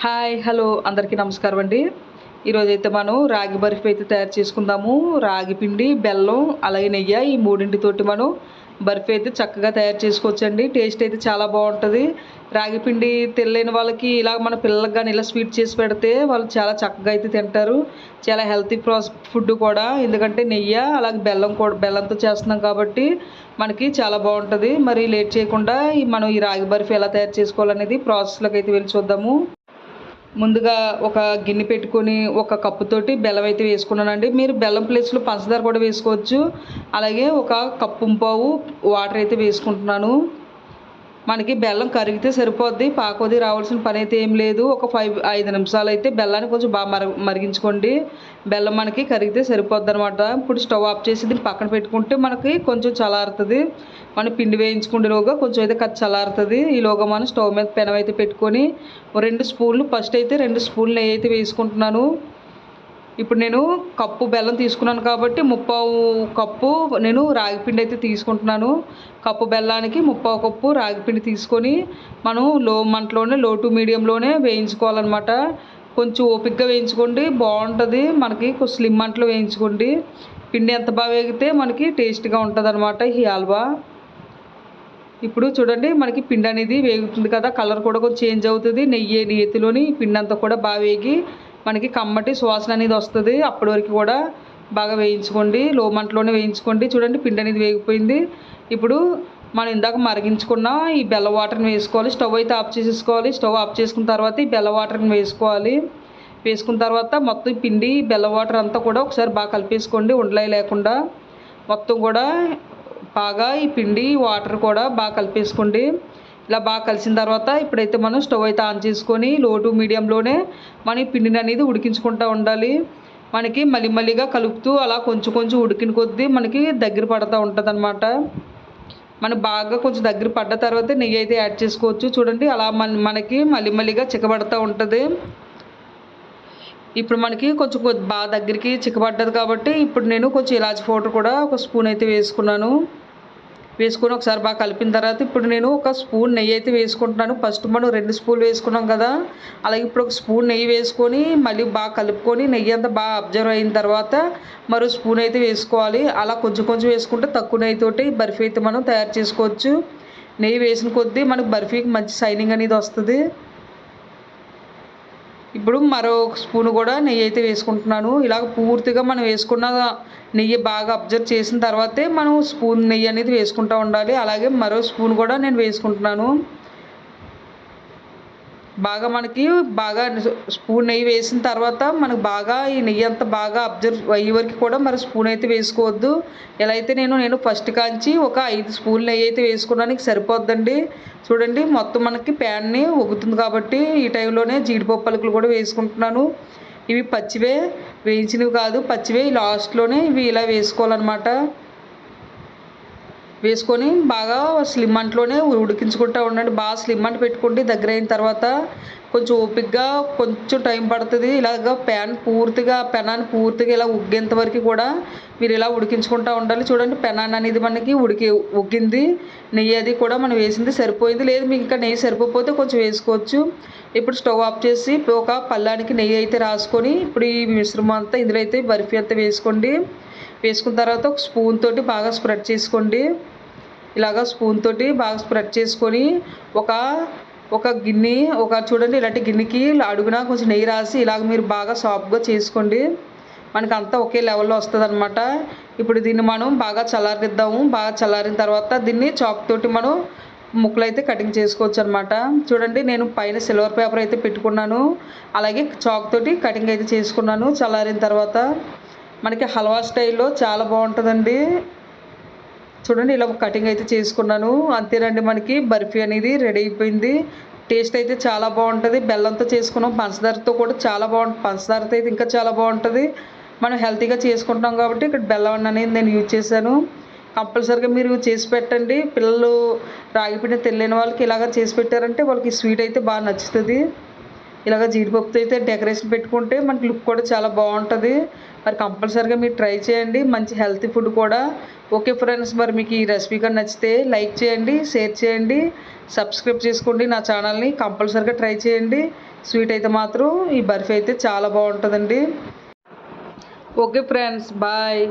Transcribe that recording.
Hi hello అందరికీ నమస్కారం అండి. ఈరోజైతే అయితే మనం రాగి బర్ఫీ అయితే తయారు చేసుకుందాము. రాగి పిండి బెల్లం అలాగే నెయ్యి ఈ మూడింటితోటి మనం బర్ఫీ అయితే చక్కగా తయారు చేసుకోవచ్చండి. టేస్ట్ అయితే చాలా బాగుంటుంది. రాగి పిండి తెలియని వాళ్ళకి ఇలా మన పిల్లలకు కానీ ఇలా స్వీట్ చేసి పెడితే వాళ్ళు చాలా చక్కగా అయితే తింటారు. చాలా హెల్తీ ప్రాస్ ఫుడ్ కూడా. ఎందుకంటే నెయ్యి అలాగే బెల్లం కూడా బెల్లంతో చేస్తున్నాం కాబట్టి మనకి చాలా బాగుంటుంది. మరి లేట్ చేయకుండా ఈ మనం ఈ రాగి బర్ఫీ ఎలా తయారు చేసుకోవాలనేది ప్రాసెస్లోకి అయితే వెళ్ళి చూద్దాము. ముందుగా ఒక గిన్నె పెట్టుకొని ఒక కప్పుతోటి బెల్లం అయితే వేసుకున్నానండి. మీరు బెల్లం ప్లేస్లో పంచదార కూడా వేసుకోవచ్చు. అలాగే ఒక కప్పు పావు వాటర్ అయితే వేసుకుంటున్నాను. మనకి బెల్లం కరిగితే సరిపోద్ది పాకోది రావాల్సిన పని అయితే ఏం లేదు. ఒక ఫైవ్ ఐదు నిమిషాలు అయితే బెల్లాన్ని కొంచెం బాగా మర మరిగించుకోండి. బెల్లం మనకి కరిగితే సరిపోద్ది అనమాట ఇప్పుడు స్టవ్ ఆఫ్ చేసి దీన్ని పక్కన పెట్టుకుంటే మనకి కొంచెం చలారుతుంది మనం పిండి వేయించుకునేలోగా కొంచెం అయితే కట్ చల్లారుతుంది. ఈలోగా మనం స్టవ్ మీద పెనం అయితే పెట్టుకొని రెండు స్పూన్లు ఫస్ట్ అయితే రెండు స్పూన్లు నెయ్యి అయితే వేసుకుంటున్నాను. ఇప్పుడు నేను కప్పు బెల్లం తీసుకున్నాను కాబట్టి ముప్పావు కప్పు నేను రాగిపిండి అయితే తీసుకుంటున్నాను. కప్పు బెల్లానికి ముప్పావు కప్పు రాగిపిండి తీసుకొని మనం లో మంటలోనే లో టు మీడియంలోనే వేయించుకోవాలన్నమాట. కొంచెం ఓపిక్గా వేయించుకోండి బాగుంటుంది. మనకి కొంచెం స్లిమ్ మంటలో వేయించుకోండి. పిండి ఎంత బాగా వేగితే మనకి టేస్ట్గా ఉంటుంది అనమాట ఈ హల్వా. ఇప్పుడు చూడండి మనకి పిండి అనేది వేగుతుంది కదా కలర్ కూడా కొంచెం చేంజ్ అవుతుంది. నెయ్యి నేతిలోని పిండి అంతా కూడా బాగా వేగి మనకి కమ్మటి సువాసన అనేది వస్తుంది. అప్పటి వరకు కూడా బాగా వేయించుకోండి. లో మంటలోనే వేయించుకోండి. చూడండి పిండి అనేది వేగిపోయింది. ఇప్పుడు మనం ఇందాక మరిగించుకున్న ఈ బెల్ల వాటర్ని వేసుకోవాలి. స్టవ్ అయితే ఆఫ్ చేసేసుకోవాలి. స్టవ్ ఆఫ్ చేసుకున్న తర్వాత ఈ బెల్ల వాటర్ని వేసుకోవాలి. వేసుకున్న తర్వాత మొత్తం పిండి బెల్ల వాటర్ అంతా కూడా ఒకసారి బాగా కలిపేసుకోండి. ఉండలే లేకుండా మొత్తం కూడా బాగా ఈ పిండి వాటర్ కూడా బాగా కలిపేసుకోండి. ఇలా బాగా కలిసిన తర్వాత ఇప్పుడైతే మనం స్టవ్ అయితే ఆన్ చేసుకొని లో టు మీడియంలోనే మన పిండిని అనేది ఉడికించుకుంటూ ఉండాలి. మనకి మళ్ళీ మళ్ళీగా కలుపుతూ అలా కొంచెం కొంచెం ఉడికిన కొద్దీ మనకి దగ్గర పడుతూ ఉంటుంది అనమాట మనం బాగా కొంచెం దగ్గర పడ్డ తర్వాత నెయ్యి అయితే యాడ్ చేసుకోవచ్చు. చూడండి అలా మన మనకి మళ్ళీ మళ్ళీగా చిక్కబడుతూ ఉంటుంది. ఇప్పుడు మనకి కొంచెం కొద్ది బాగా దగ్గరికి చిక్కబడ్డది కాబట్టి ఇప్పుడు నేను కొంచెం ఇలాచి పౌడర్ కూడా ఒక స్పూన్ అయితే వేసుకున్నాను. వేసుకొని ఒకసారి బాగా కలిపిన తర్వాత ఇప్పుడు నేను ఒక స్పూన్ నెయ్యి అయితే వేసుకుంటున్నాను. ఫస్ట్ మనం రెండు స్పూన్లు వేసుకున్నాం కదా. అలాగే ఇప్పుడు ఒక స్పూన్ నెయ్యి వేసుకొని మళ్ళీ బాగా కలుపుకొని నెయ్యి అంతా బాగా అబ్జర్వ్ అయిన తర్వాత మరో స్పూన్ అయితే వేసుకోవాలి. అలా కొంచెం కొంచెం వేసుకుంటే తక్కువ నెయ్యితోటి బర్ఫీ అయితే మనం తయారు చేసుకోవచ్చు. నెయ్యి వేసిన కొద్దీ మనకు బర్ఫీకి మంచి షైనింగ్ అనేది వస్తుంది. ఇప్పుడు మరో స్పూన్ కూడా నెయ్యి అయితే వేసుకుంటున్నాను. ఇలాగ పూర్తిగా మనం వేసుకున్న నెయ్యి బాగా అబ్జర్వ్ చేసిన తర్వాతే మనం స్పూన్ నెయ్యి అనేది వేసుకుంటూ ఉండాలి. అలాగే మరో స్పూన్ కూడా నేను వేసుకుంటున్నాను. బాగా మనకి బాగా స్పూన్ నెయ్యి వేసిన తర్వాత మనకు బాగా ఈ నెయ్యి అంతా బాగా అబ్జర్వ్ అయ్యే వరకు కూడా మరి స్పూన్ అయితే వేసుకోవద్దు. ఎలా అయితే నేను నేను ఫస్ట్ కాంచి ఒక ఐదు స్పూన్ నెయ్యి అయితే వేసుకోవడానికి సరిపోద్దండి. చూడండి మొత్తం మనకి ప్యాన్ని ఉగుతుంది కాబట్టి ఈ టైంలోనే జీడిపప్పు పలుకులు కూడా వేసుకుంటున్నాను. ఇవి పచ్చివే వేయించినవి కాదు పచ్చివే లాస్ట్లోనే ఇవి ఇలా వేసుకోవాలన్నమాట. వేసుకొని బాగా స్లిమ్ అంట్లోనే ఉడికించుకుంటూ ఉండండి. బాగా స్లిమ్ అంట పెట్టుకుంటే దగ్గర అయిన తర్వాత కొంచెం ఓపిగ్గా కొంచెం టైం పడుతుంది. ఇలాగ పెన్ పూర్తిగా పెనాన్ని పూర్తిగా ఇలా ఉగ్గేంత వరకు కూడా మీరు ఇలా ఉడికించుకుంటూ ఉండాలి. చూడండి పెనాన్ అనేది మనకి ఉడికి ఉగ్గింది. నెయ్యి అది కూడా మనం వేసింది సరిపోయింది. లేదు మీకు ఇంకా నెయ్యి సరిపోతే కొంచెం వేసుకోవచ్చు. ఇప్పుడు స్టవ్ ఆఫ్ చేసి ఒక పళ్ళానికి నెయ్యి అయితే రాసుకొని ఇప్పుడు ఈ మిశ్రమం అంతా ఇందులో అయితే బర్ఫీ అంతా వేసుకోండి. వేసుకున్న తర్వాత ఒక స్పూన్ తోటి బాగా స్ప్రెడ్ చేసుకోండి. ఇలాగ స్పూన్ తోటి బాగా స్ప్రెడ్ చేసుకొని ఒక ఒక గిన్నె ఒక చూడండి ఇలాంటి గిన్నెకి అడుగున కొంచెం నెయ్యి రాసి ఇలాగ మీరు బాగా సాఫ్ట్గా చేసుకోండి. మనకి అంతా ఒకే లెవెల్లో వస్తుంది అనమాట ఇప్పుడు దీన్ని మనం బాగా చల్లారిద్దాము బాగా చల్లారిన తర్వాత దీన్ని చాక్ తోటి మనం ముక్కలు అయితే కటింగ్ చేసుకోవచ్చు అనమాట చూడండి నేను పైన సిల్వర్ పేపర్ అయితే పెట్టుకున్నాను. అలాగే చాక్ తోటి కటింగ్ అయితే చేసుకున్నాను చల్లారిన తర్వాత. మనకి హల్వా స్టైల్లో చాలా బాగుంటుందండి. చూడండి ఇలా కటింగ్ అయితే చేసుకున్నాను. అంతేనండి మనకి. బర్ఫీ అనేది రెడీ అయిపోయింది. టేస్ట్ అయితే చాలా బాగుంటుంది. బెల్లంతో చేసుకున్నాం. పంచదారతో కూడా చాలా బాగుంటుంది పంచదారతో అయితే ఇంకా చాలా బాగుంటుంది. మనం హెల్తీగా చేసుకుంటాం కాబట్టి ఇక్కడ బెల్లం అనేది నేను యూజ్ చేశాను. కంపల్సరీగా మీరు చేసి పెట్టండి. పిల్లలు రాగిపిండి తెలియని వాళ్ళకి ఇలాగ చేసి పెట్టారంటే వాళ్ళకి స్వీట్ అయితే బాగా నచ్చుతుంది. ఇలాగ జీడిపప్పుతో అయితే డెకరేషన్ పెట్టుకుంటే మనకి లుక్ కూడా చాలా బాగుంటుంది. మరి కంపల్సరీగా మీరు ట్రై చేయండి. మంచి హెల్తీ ఫుడ్ కూడా. ఓకే ఫ్రెండ్స్ మరి మీకు ఈ రెసిపీ కానీ నచ్చితే లైక్ చేయండి షేర్ చేయండి సబ్స్క్రైబ్ చేసుకోండి నా ఛానల్ని కంపల్సరీగా ట్రై చేయండి. స్వీట్ అయితే మాత్రం ఈ బర్ఫీ అయితే చాలా బాగుంటుందండి. Okay friends bye